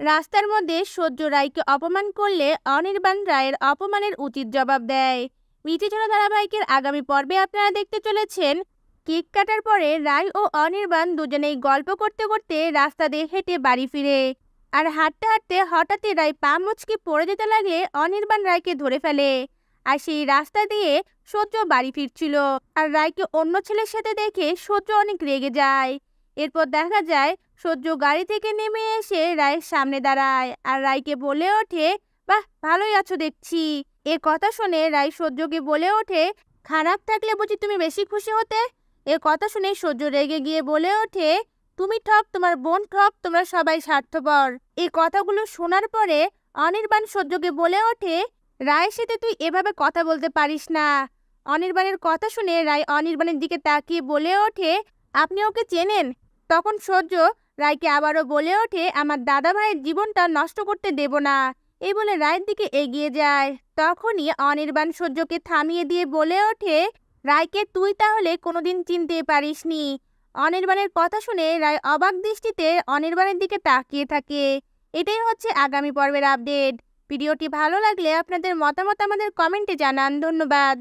রাস্তার মধ্যে সহ্য রায়কে অপমান করলে অনির্বাণ রায়ের অপমানের উচিত জবাব দেয়। মিঠিঝোড়া ধারাবাহিকের আগামী পর্বে আপনারা দেখতে চলেছেন, কেক কাটার পরে রায় ও অনির্বাণ দুজনেই গল্প করতে করতে রাস্তা দিয়ে হেঁটে বাড়ি ফিরে। আর হাঁটতে হাঁটতে হঠাৎই রায় পা মুচকি পড়ে যেতে লাগলে অনির্বাণ রায়কে ধরে ফেলে। আর সেই রাস্তা দিয়ে সহ্য বাড়ি ফিরছিল। আর রায়কে অন্য ছেলের সাথে দেখে সহ্য অনেক রেগে যায়। এরপর দেখা যায় সহ্য গাড়ি থেকে নেমে এসে রায়ের সামনে দাঁড়ায় আর রায়কে বলে ওঠে, বাহ, ভালোই আছো দেখছি। এ কথা শুনে রায় সহ্যকে বলে ওঠে, খারাপ থাকলে বুঝি তুমি বেশি খুশি হতে? এ কথা শুনে সহ্য রেগে গিয়ে বলে ওঠে, তুমি ঠক, তোমার বোন ঠক, তোমরা সবাই স্বার্থপর। এই কথাগুলো শোনার পরে অনির্বাণ সহ্যকে বলে ওঠে, রায়ের সাথে তুই এভাবে কথা বলতে পারিস না। অনির্বাণের কথা শুনে রায় অনির্বাণের দিকে তাকিয়ে বলে ওঠে, আপনি ওকে চেনেন? তখন সহ্য রায়কে আবারও বলে ওঠে, আমার দাদা ভাইয়ের জীবনটা নষ্ট করতে দেব না। এই বলে রায়ের দিকে এগিয়ে যায়। তখনই অনির্বাণ সহ্যকে থামিয়ে দিয়ে বলে ওঠে, রায়কে তুই তাহলে কোনোদিন চিনতে পারিসনি। অনির্বাণের কথা শুনে রায় অবাক দৃষ্টিতে অনির্বাণের দিকে তাকিয়ে থাকে। এটাই হচ্ছে আগামী পর্বের আপডেট। ভিডিওটি ভালো লাগলে আপনাদের মতামত আমাদের কমেন্টে জানান। ধন্যবাদ।